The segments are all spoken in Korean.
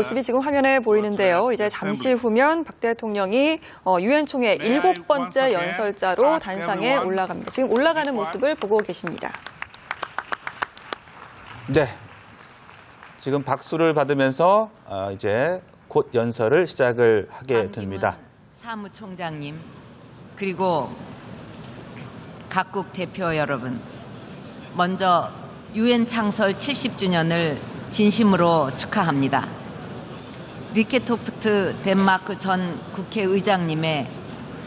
모습이 지금 화면에 보이는데요. 이제 잠시 후면 박 대통령이 어, 유엔 총회 일곱 번째 연설자로 단상에 올라갑니다. 지금 올라가는 모습을 보고 계십니다. 네. 지금 박수를 받으면서 어, 이제 곧 연설을 시작을 하게 됩니다. 사무총장님 그리고 각국 대표 여러분 먼저 유엔 창설 70주년을 진심으로 축하합니다. 리케토프트 덴마크 전 국회의장님의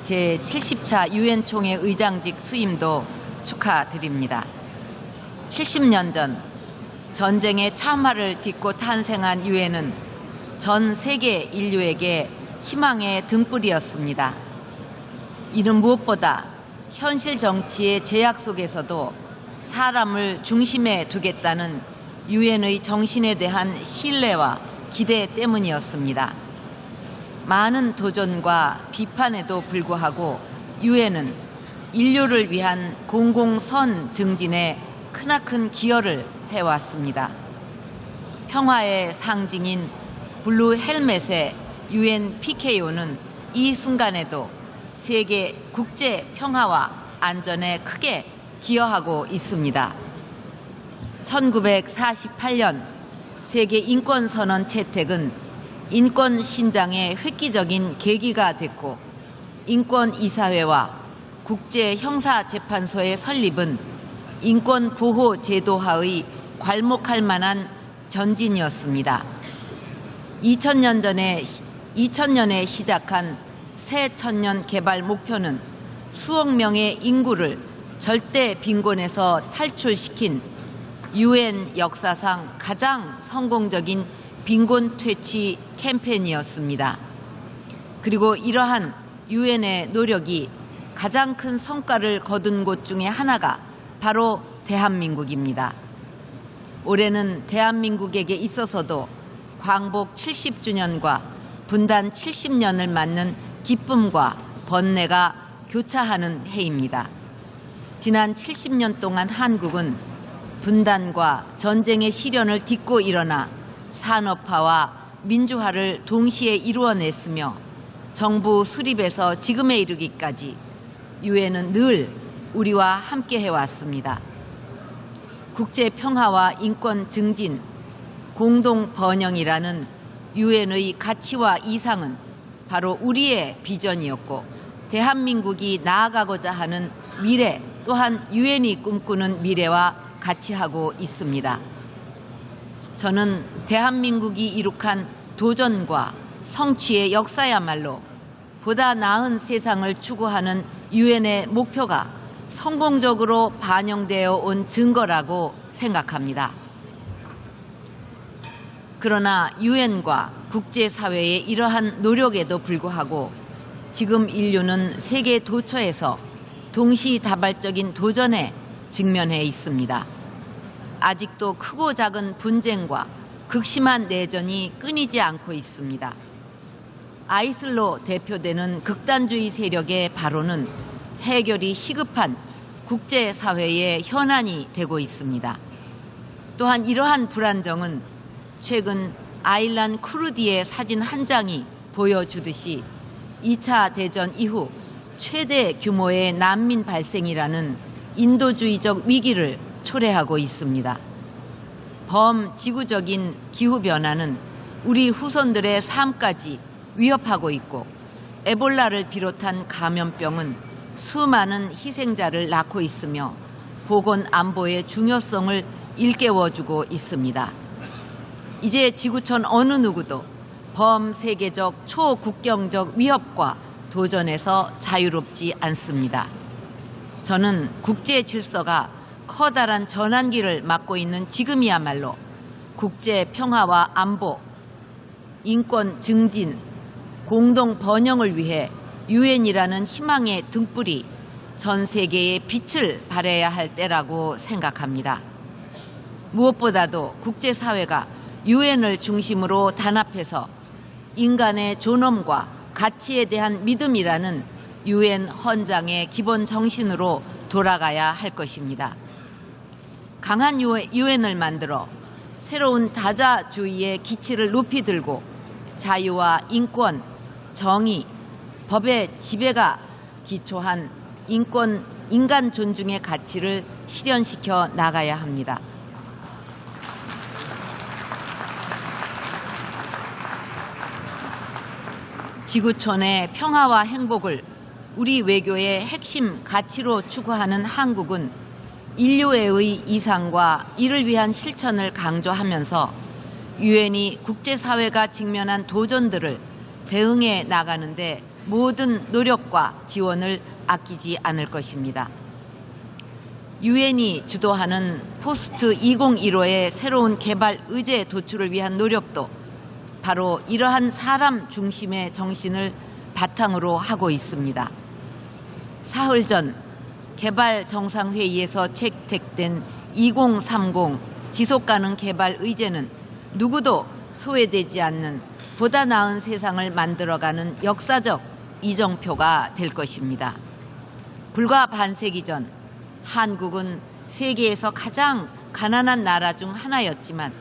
제 70차 유엔 총회 의장직 수임도 축하드립니다. 70년 전 전쟁의 참화를 딛고 탄생한 유엔은 전 세계 인류에게 희망의 등불이었습니다. 이는 무엇보다 현실 정치의 제약 속에서도 사람을 중심에 두겠다는 유엔의 정신에 대한 신뢰와 기대 때문이었습니다. 많은 도전과 비판에도 불구하고 유엔은 인류를 위한 공공선 증진에 크나큰 기여를 해왔습니다. 평화의 상징인 블루 헬멧의 유엔 PKO는 이 순간에도 세계 국제 평화와 안전에 크게 기여하고 있습니다. 1948년 세계 인권 선언 채택은 인권 신장의 획기적인 계기가 됐고 인권 이사회와 국제 형사 재판소의 설립은 인권 보호 제도화의 괄목할 만한 전진이었습니다. 2000년 전에 2000년에 시작한 새 천년 개발 목표는 수억 명의 인구를 절대 빈곤에서 탈출시킨 유엔 역사상 가장 성공적인 빈곤 퇴치 캠페인이었습니다. 그리고 이러한 유엔의 노력이 가장 큰 성과를 거둔 곳 중에 하나가 바로 대한민국입니다. 올해는 대한민국에게 있어서도 광복 70주년과 분단 70년을 맞는 기쁨과 번뇌가 교차하는 해입니다. 지난 70년 동안 한국은 분단과 전쟁의 시련을 딛고 일어나 산업화와 민주화를 동시에 이루어냈으며 정부 수립에서 지금에 이르기까지 유엔은 늘 우리와 함께 해왔습니다. 국제 평화와 인권 증진, 공동 번영이라는 유엔의 가치와 이상은 바로 우리의 비전이었고 대한민국이 나아가고자 하는 미래 또한 유엔이 꿈꾸는 미래와 같이 하고 있습니다. 저는 대한민국이 이룩한 도전과 성취의 역사야말로 보다 나은 세상을 추구하는 유엔의 목표가 성공적으로 반영되어 온 증거라고 생각합니다. 그러나 유엔과 국제사회의 이러한 노력에도 불구하고 지금 인류는 세계 도처에서 동시다발적인 도전에 직면해 있습니다. 아직도 크고 작은 분쟁과 극심한 내전이 끊이지 않고 있습니다. 아이슬로 대표되는 극단주의 세력의 발언은 해결이 시급한 국제사회의 현안이 되고 있습니다. 또한 이러한 불안정은 최근 아일란 쿠르디의 사진 한 장이 보여주듯이 2차 대전 이후 최대 규모의 난민 발생이라는 인도주의적 위기를 초래하고 있습니다. 범지구적인 기후변화는 우리 후손들의 삶까지 위협하고 있고 에볼라를 비롯한 감염병은 수많은 희생자를 낳고 있으며 보건 안보의 중요성을 일깨워주고 있습니다. 이제 지구촌 어느 누구도 범세계적 초국경적 위협과 도전에서 자유롭지 않습니다. 저는 국제 질서가 커다란 전환기를 맞고 있는 지금이야말로 국제 평화와 안보, 인권 증진, 공동 번영을 위해 유엔이라는 희망의 등불이 전 세계에 빛을 발해야 할 때라고 생각합니다. 무엇보다도 국제사회가 유엔을 중심으로 단합해서 인간의 존엄과 가치에 대한 믿음이라는 유엔 헌장의 기본 정신으로 돌아가야 할 것입니다. 강한 유엔을 만들어 새로운 다자주의의 기치를 높이 들고 자유와 인권, 정의, 법의 지배가 기초한 인권, 인간 존중의 가치를 실현시켜 나가야 합니다. 지구촌의 평화와 행복을 우리 외교의 핵심 가치로 추구하는 한국은 인류애의 이상과 이를 위한 실천을 강조하면서 유엔이 국제사회가 직면한 도전들을 대응해 나가는데 모든 노력과 지원을 아끼지 않을 것입니다. 유엔이 주도하는 포스트 2015의 새로운 개발 의제 도출을 위한 노력도 바로 이러한 사람 중심의 정신을 바탕으로 하고 있습니다. 사흘 전 개발 정상회의에서 채택된 2030 지속가능 개발 의제는 누구도 소외되지 않는 보다 나은 세상을 만들어가는 역사적 이정표가 될 것입니다. 불과 반세기 전 한국은 세계에서 가장 가난한 나라 중 하나였지만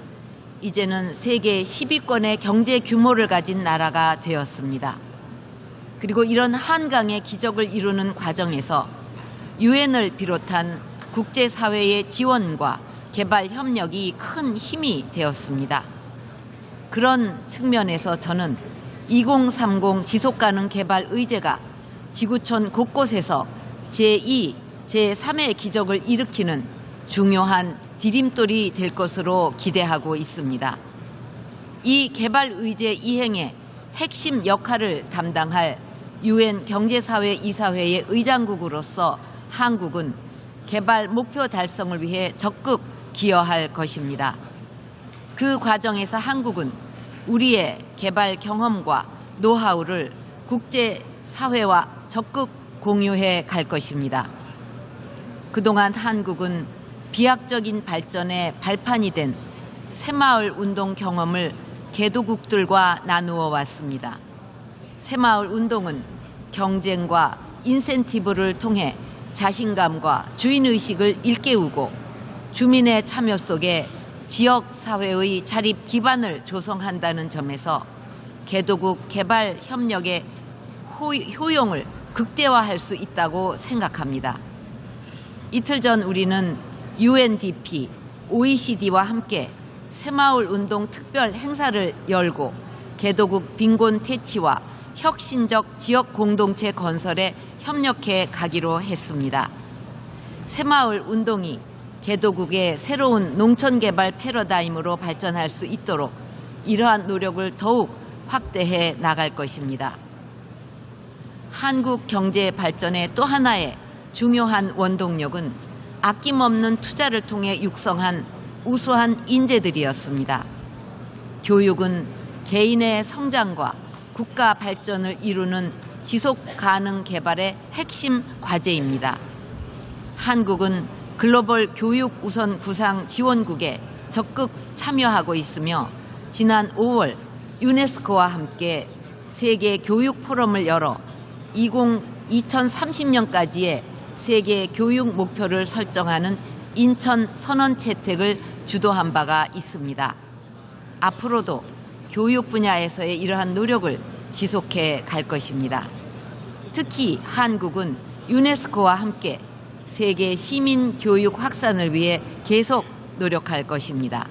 이제는 세계 10위권의 경제 규모를 가진 나라가 되었습니다. 그리고 이런 한강의 기적을 이루는 과정에서 유엔을 비롯한 국제사회의 지원과 개발 협력이 큰 힘이 되었습니다. 그런 측면에서 저는 2030 지속가능 개발 의제가 지구촌 곳곳에서 제2, 제3의 기적을 일으키는 중요한 디딤돌이 될 것으로 기대하고 있습니다. 이 개발 의제 이행의 핵심 역할을 담당할 유엔 경제사회 이사회의 의장국으로서 한국은 개발 목표 달성을 위해 적극 기여할 것입니다. 그 과정에서 한국은 우리의 개발 경험과 노하우를 국제사회와 적극 공유해 갈 것입니다. 그동안 한국은 비약적인 발전의 발판이 된 새마을 운동 경험을 개도국들과 나누어 왔습니다. 새마을 운동은 경쟁과 인센티브를 통해 자신감과 주인의식을 일깨우고 주민의 참여 속에 지역 사회의 자립 기반을 조성한다는 점에서 개도국 개발 협력의 호- 효용을 극대화할 수 있다고 생각합니다. 이틀 전 우리는 UNDP, OECD와 함께 새마을 운동 특별 행사를 열고 개도국 빈곤 퇴치와 혁신적 지역 공동체 건설에 협력해 가기로 했습니다. 새마을 운동이 개도국의 새로운 농촌 개발 패러다임으로 발전할 수 있도록 이러한 노력을 더욱 확대해 나갈 것입니다. 한국 경제 발전의 또 하나의 중요한 원동력은 아낌없는 투자를 통해 육성한 우수한 인재들이었습니다. 교육은 개인의 성장과 국가 발전을 이루는 지속 가능 개발의 핵심 과제입니다. 한국은 글로벌 교육 우선 구상 지원국에 적극 참여하고 있으며 지난 5월 유네스코와 함께 세계 교육 포럼을 열어 20, 2030년까지의 세계 교육 목표를 설정하는 인천 선언 채택을 주도한 바가 있습니다. 앞으로도 교육 분야에서의 이러한 노력을 지속해 갈 것입니다. 특히 한국은 유네스코와 함께 세계 시민 교육 확산을 위해 계속 노력할 것입니다.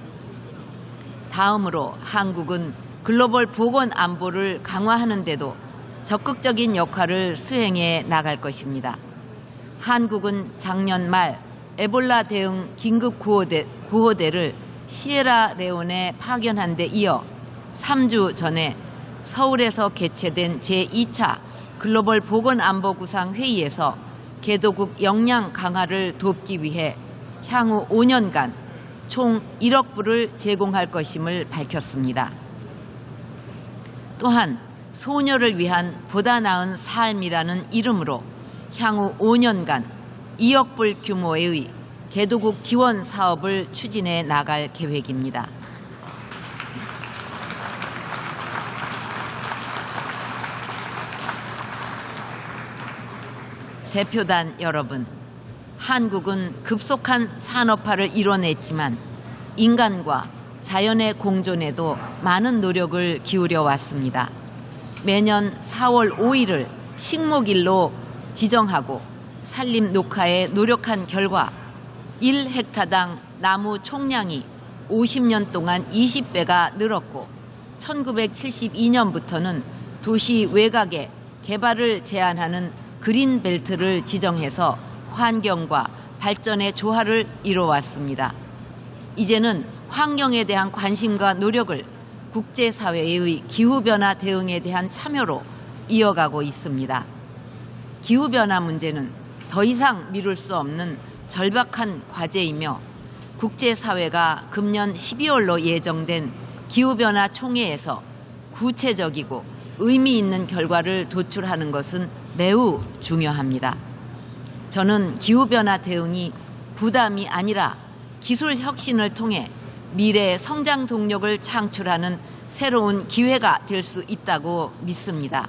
다음으로 한국은 글로벌 보건 안보를 강화하는 데도 적극적인 역할을 수행해 나갈 것입니다. 한국은 작년 말 에볼라 대응 긴급 구호대, 구호대를 시에라 레온에 파견한 데 이어 3주 전에 서울에서 개최된 제2차 글로벌 보건안보구상 회의에서 개도국 역량 강화를 돕기 위해 향후 5년간 총 1억 불을 제공할 것임을 밝혔습니다. 또한 소녀를 위한 보다 나은 삶이라는 이름으로 향후 5년간 2억 불 규모의 개도국 지원 사업을 추진해 나갈 계획입니다. 대표단 여러분, 한국은 급속한 산업화를 이뤄냈지만 인간과 자연의 공존에도 많은 노력을 기울여 왔습니다. 매년 4월 5일을 식목일로 지정하고 산림 녹화에 노력한 결과 1헥타당 나무 총량이 50년 동안 20배가 늘었고 1972년부터는 도시 외곽에 개발을 제한하는 그린벨트를 지정해서 환경과 발전의 조화를 이뤄왔습니다. 이제는 환경에 대한 관심과 노력을 국제사회의 기후변화 대응에 대한 참여로 이어가고 있습니다. 기후변화 문제는 더 이상 미룰 수 없는 절박한 과제이며 국제사회가 금년 12월로 예정된 기후변화 총회에서 구체적이고 의미 있는 결과를 도출하는 것은 매우 중요합니다. 저는 기후변화 대응이 부담이 아니라 기술 혁신을 통해 미래의 성장 동력을 창출하는 새로운 기회가 될 수 있다고 믿습니다.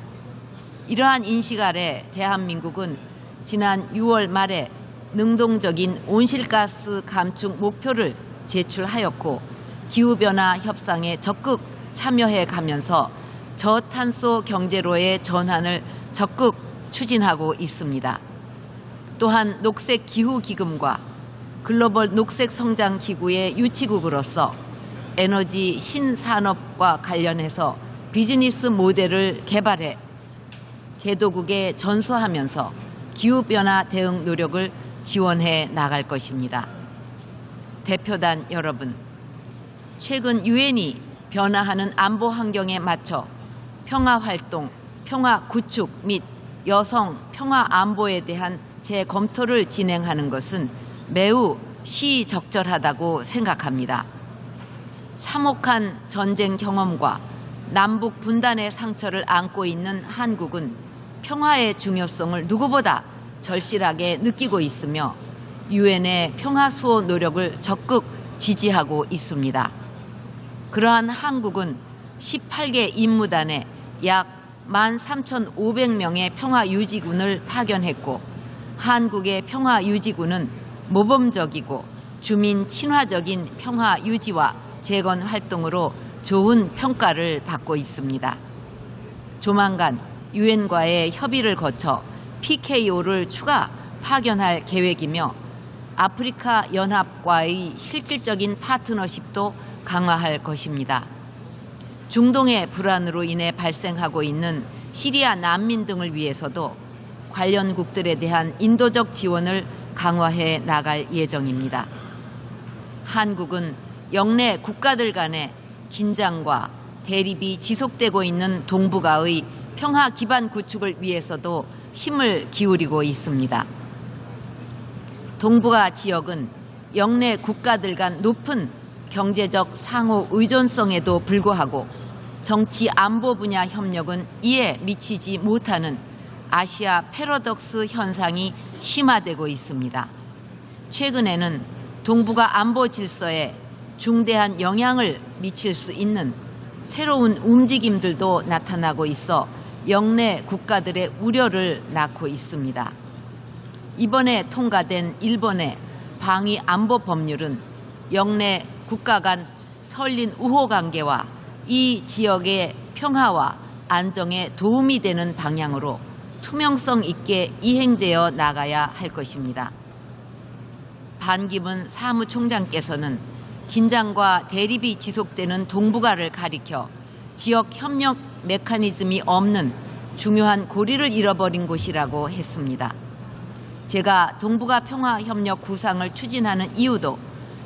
이러한 인식 아래 대한민국은 지난 6월 말에 능동적인 온실가스 감축 목표를 제출하였고 기후변화 협상에 적극 참여해 가면서 저탄소 경제로의 전환을 적극 추진하고 있습니다. 또한 녹색 기후 기금과 글로벌 녹색 성장 기구의 유치국으로서 에너지 신산업과 관련해서 비즈니스 모델을 개발해 개도국에 전수하면서 기후변화 대응 노력을 지원해 나갈 것입니다. 대표단 여러분, 최근 유엔이 변화하는 안보 환경에 맞춰 평화 활동, 평화 구축 및 여성 평화 안보에 대한 재검토를 진행하는 것은 매우 시적절하다고 생각합니다. 참혹한 전쟁 경험과 남북 분단의 상처를 안고 있는 한국은 평화의 중요성을 누구보다 절실하게 느끼고 있으며 유엔의 평화 수호 노력을 적극 지지하고 있습니다. 그러한 한국은 18개 임무단에 약 13,500명의 평화 유지군을 파견했고 한국의 평화 유지군은 모범적이고 주민 친화적인 평화 유지와 재건 활동으로 좋은 평가를 받고 있습니다. 조만간 유엔과의 협의를 거쳐 PKO를 추가 파견할 계획이며 아프리카 연합과의 실질적인 파트너십도 강화할 것입니다. 중동의 불안으로 인해 발생하고 있는 시리아 난민 등을 위해서도 관련국들에 대한 인도적 지원을 강화해 나갈 예정입니다. 한국은 영내 국가들 간의 긴장과 대립이 지속되고 있는 동북아의 평화 기반 구축을 위해서도 힘을 기울이고 있습니다. 동북아 지역은 영내 국가들 간 높은 경제적 상호 의존성에도 불구하고 정치 안보 분야 협력은 이에 미치지 못하는 아시아 패러독스 현상이 심화되고 있습니다. 최근에는 동북아 안보 질서에 중대한 영향을 미칠 수 있는 새로운 움직임들도 나타나고 있어 영내 국가들의 우려를 낳고 있습니다. 이번에 통과된 일본의 방위 안보 법률은 영내 국가 간 설린 우호 관계와 이 지역의 평화와 안정에 도움이 되는 방향으로 투명성 있게 이행되어 나가야 할 것입니다. 반기문 사무총장께서는 긴장과 대립이 지속되는 동북아를 가리켜 지역 협력 메커니즘이 없는 중요한 고리를 잃어버린 곳이라고 했습니다. 제가 동북아 평화 협력 구상을 추진하는 이유도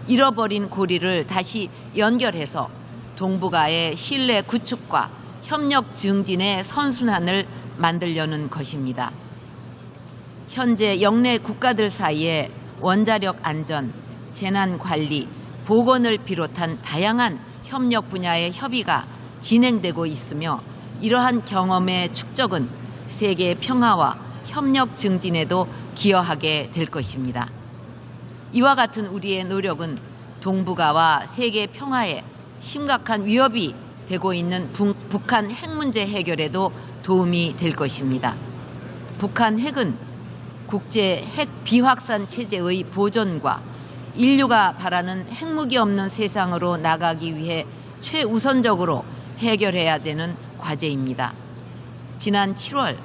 잃어버린 고리를 다시 연결해서 동북아의 신뢰 구축과 협력 증진의 선순환을 만들려는 것입니다. 현재 영내 국가들 사이에 원자력 안전, 재난 관리, 보건을 비롯한 다양한 협력 분야의 협의가 진행되고 있으며 이러한 경험의 축적은 세계 평화와 협력 증진에도 기여하게 될 것입니다. 이와 같은 우리의 노력은 동북아와 세계 평화에 심각한 위협이 되고 있는 북한 핵 문제 해결에도 도움이 될 것입니다. 북한 핵은 국제 핵 비확산 체제의 보존과 인류가 바라는 핵무기 없는 세상으로 나가기 위해 최우선적으로 해결해야 되는 과제입니다. 지난 7월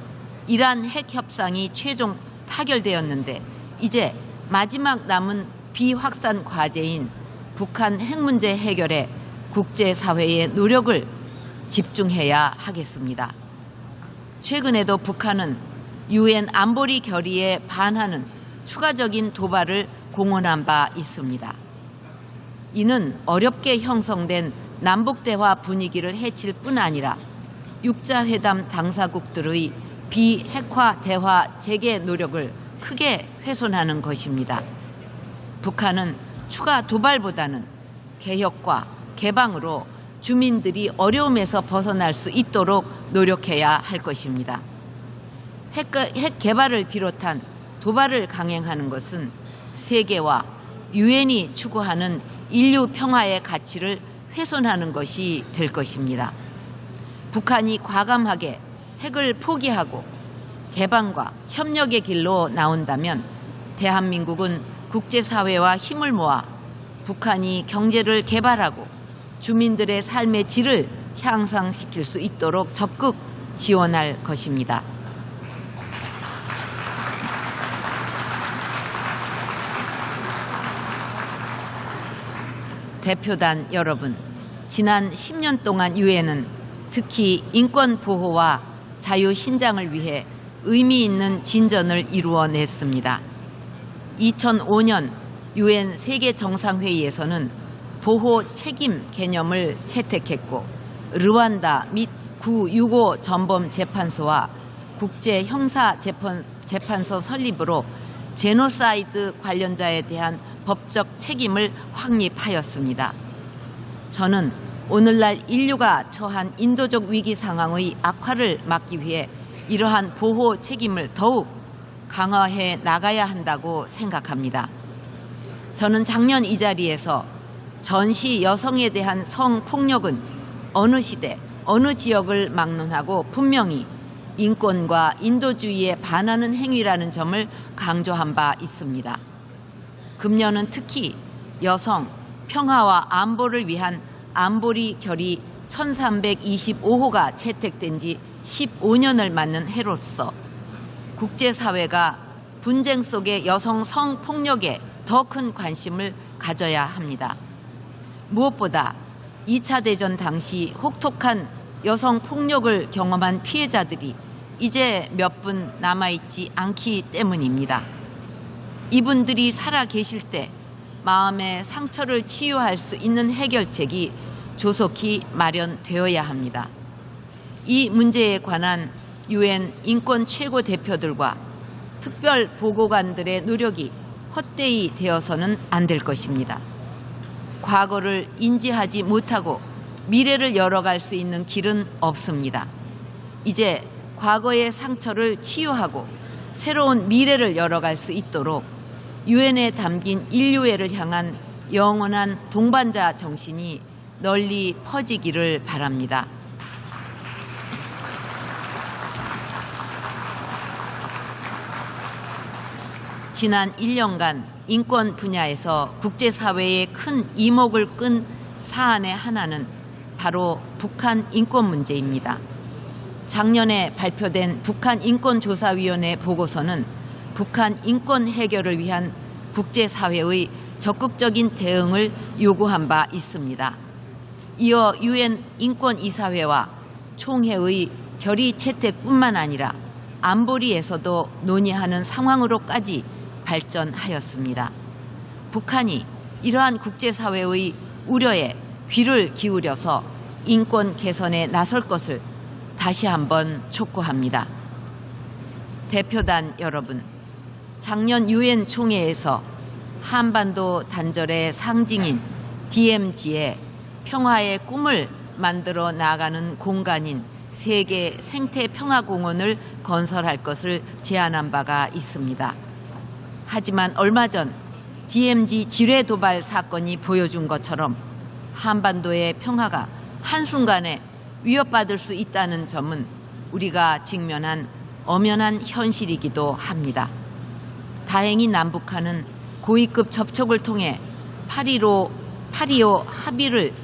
이란 핵 협상이 최종 타결되었는데 이제 마지막 남은 비확산 과제인 북한 핵 문제 해결에 국제사회의 노력을 집중해야 하겠습니다. 최근에도 북한은 유엔 안보리 결의에 반하는 추가적인 도발을 공언한 바 있습니다. 이는 어렵게 형성된 남북대화 분위기를 해칠 뿐 아니라 육자회담 당사국들의 비핵화 대화 재개 노력을 크게 훼손하는 것입니다. 북한은 추가 도발보다는 개혁과 개방으로 주민들이 어려움에서 벗어날 수 있도록 노력해야 할 것입니다. 핵, 핵 개발을 비롯한 도발을 강행하는 것은 세계와 유엔이 추구하는 인류 평화의 가치를 훼손하는 것이 될 것입니다. 북한이 과감하게 핵을 포기하고 개방과 협력의 길로 나온다면 대한민국은 국제사회와 힘을 모아 북한이 경제를 개발하고 주민들의 삶의 질을 향상시킬 수 있도록 적극 지원할 것입니다. 대표단 여러분, 지난 10년 동안 유엔은 특히 인권 보호와 자유 신장을 위해 의미 있는 진전을 이루어냈습니다. 2005년 유엔 세계 정상회의에서는 보호 책임 개념을 채택했고 르완다 및 구6 5 전범 재판소와 국제 형사 재판, 재판소 설립으로 제노사이드 관련자에 대한 법적 책임을 확립하였습니다. 저는 오늘날 인류가 처한 인도적 위기 상황의 악화를 막기 위해 이러한 보호 책임을 더욱 강화해 나가야 한다고 생각합니다. 저는 작년 이 자리에서 전시 여성에 대한 성폭력은 어느 시대, 어느 지역을 막론하고 분명히 인권과 인도주의에 반하는 행위라는 점을 강조한 바 있습니다. 금년은 특히 여성, 평화와 안보를 위한 안보리 결의 1325호가 채택된 지 15년을 맞는 해로서 국제사회가 분쟁 속의 여성 성폭력에 더 큰 관심을 가져야 합니다. 무엇보다 2차 대전 당시 혹독한 여성 폭력을 경험한 피해자들이 이제 몇 분 남아있지 않기 때문입니다. 이분들이 살아 계실 때 마음의 상처를 치유할 수 있는 해결책이 조속히 마련되어야 합니다. 이 문제에 관한 유엔 인권 최고 대표들과 특별 보고관들의 노력이 헛되이 되어서는 안 될 것입니다. 과거를 인지하지 못하고 미래를 열어갈 수 있는 길은 없습니다. 이제 과거의 상처를 치유하고 새로운 미래를 열어갈 수 있도록 유엔에 담긴 인류애를 향한 영원한 동반자 정신이 널리 퍼지기를 바랍니다. 지난 1년간 인권 분야에서 국제사회의 큰 이목을 끈 사안의 하나는 바로 북한 인권 문제입니다. 작년에 발표된 북한 인권조사위원회 보고서는 북한 인권 해결을 위한 국제사회의 적극적인 대응을 요구한 바 있습니다. 이어 유엔 인권이사회와 총회의 결의 채택뿐만 아니라 안보리에서도 논의하는 상황으로까지 발전하였습니다. 북한이 이러한 국제사회의 우려에 귀를 기울여서 인권 개선에 나설 것을 다시 한번 촉구합니다. 대표단 여러분, 작년 유엔 총회에서 한반도 단절의 상징인 DMZ에 평화의 꿈을 만들어 나가는 공간인 세계 생태 평화 공원을 건설할 것을 제안한 바가 있습니다. 하지만 얼마 전 DMZ 지뢰 도발 사건이 보여준 것처럼 한반도의 평화가 한순간에 위협받을 수 있다는 점은 우리가 직면한 엄연한 현실이기도 합니다. 다행히 남북한은 고위급 접촉을 통해 8.15, 8.25 합의를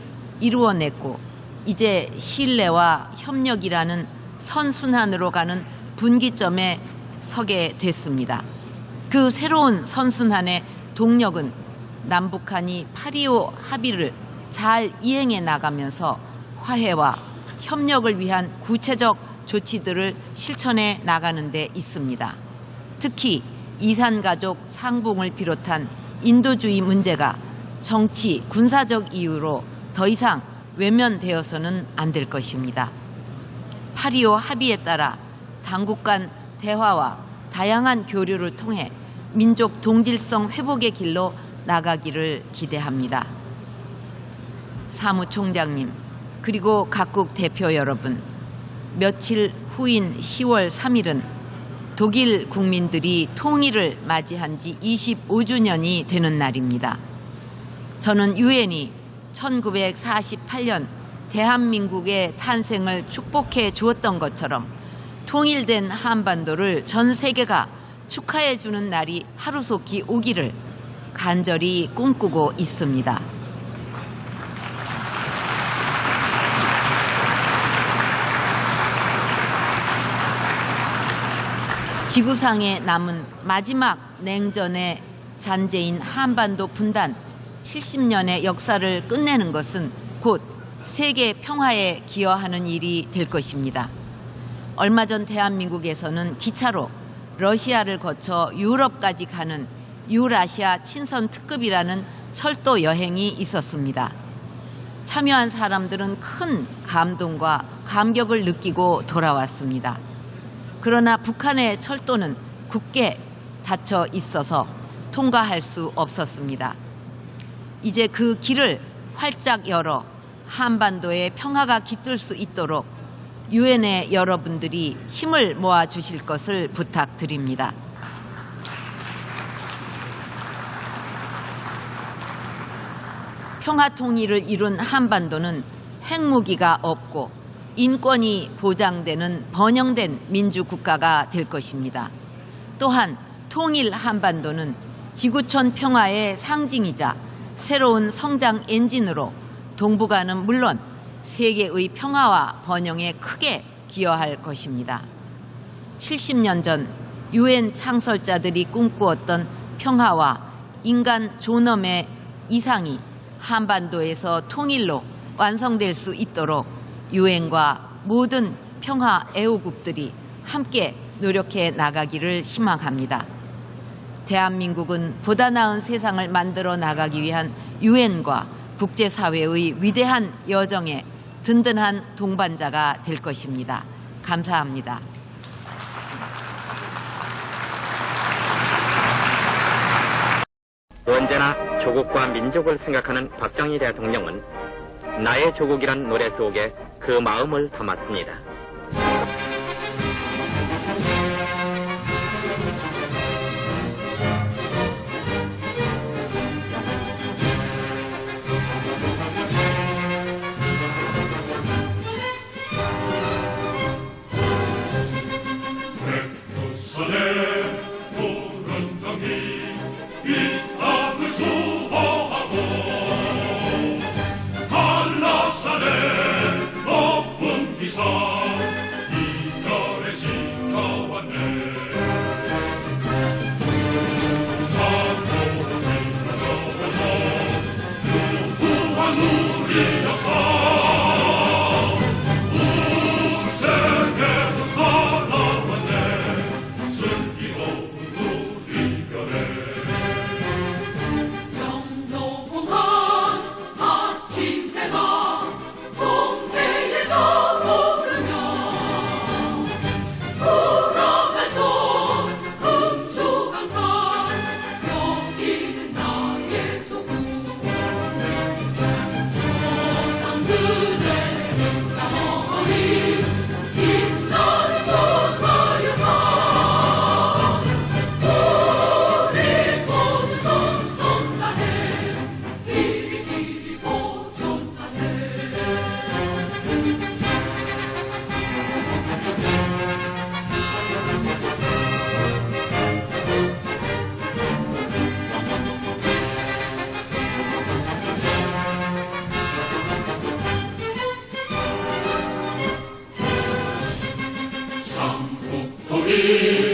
이루어냈고 이제 신뢰와 협력이라는 선순환으로 가는 분기점에 서게 됐습니다. 그 새로운 선순환의 동력은 남북한이 8.25 합의를 잘 이행해 나가면서 화해와 협력을 위한 구체적 조치들을 실천해 나가는 데 있습니다. 특히 이산가족 상봉을 비롯한 인도주의 문제가 정치, 군사적 이유로 더 이상 외면되어서는 안 될 것입니다. 8.25 합의에 따라 당국 간 대화와 다양한 교류를 통해 민족 동질성 회복의 길로 나가기를 기대합니다. 사무총장님, 그리고 각국 대표 여러분, 며칠 후인 10월 3일은 독일 국민들이 통일을 맞이한 지 25주년이 되는 날입니다. 저는 유엔이 1948년 대한민국의 탄생을 축복해 주었던 것처럼 통일된 한반도를 전 세계가 축하해 주는 날이 하루속히 오기를 간절히 꿈꾸고 있습니다. 지구상에 남은 마지막 냉전의 잔재인 한반도 분단 70년의 역사를 끝내는 것은 곧 세계 평화에 기여하는 일이 될 것입니다. 얼마 전 대한민국에서는 기차로 러시아를 거쳐 유럽까지 가는 유라시아 친선 특급이라는 철도 여행이 있었습니다. 참여한 사람들은 큰 감동과 감격을 느끼고 돌아왔습니다. 그러나 북한의 철도는 굳게 닫혀 있어서 통과할 수 없었습니다. 이제 그 길을 활짝 열어 한반도의 평화가 깃들 수 있도록 유엔의 여러분들이 힘을 모아 주실 것을 부탁드립니다. 평화 통일을 이룬 한반도는 핵무기가 없고 인권이 보장되는 번영된 민주국가가 될 것입니다. 또한 통일 한반도는 지구촌 평화의 상징이자 새로운 성장 엔진으로 동북아는 물론 세계의 평화와 번영에 크게 기여할 것입니다. 70년 전 유엔 창설자들이 꿈꾸었던 평화와 인간 존엄의 이상이 한반도에서 통일로 완성될 수 있도록 유엔과 모든 평화 애호국들이 함께 노력해 나가기를 희망합니다. 대한민국은 보다 나은 세상을 만들어 나가기 위한 유엔과 국제사회의 위대한 여정에 든든한 동반자가 될 것입니다. 감사합니다. 언제나 조국과 민족을 생각하는 박정희 대통령은 나의 조국이란 노래 속에 그 마음을 담았습니다. 길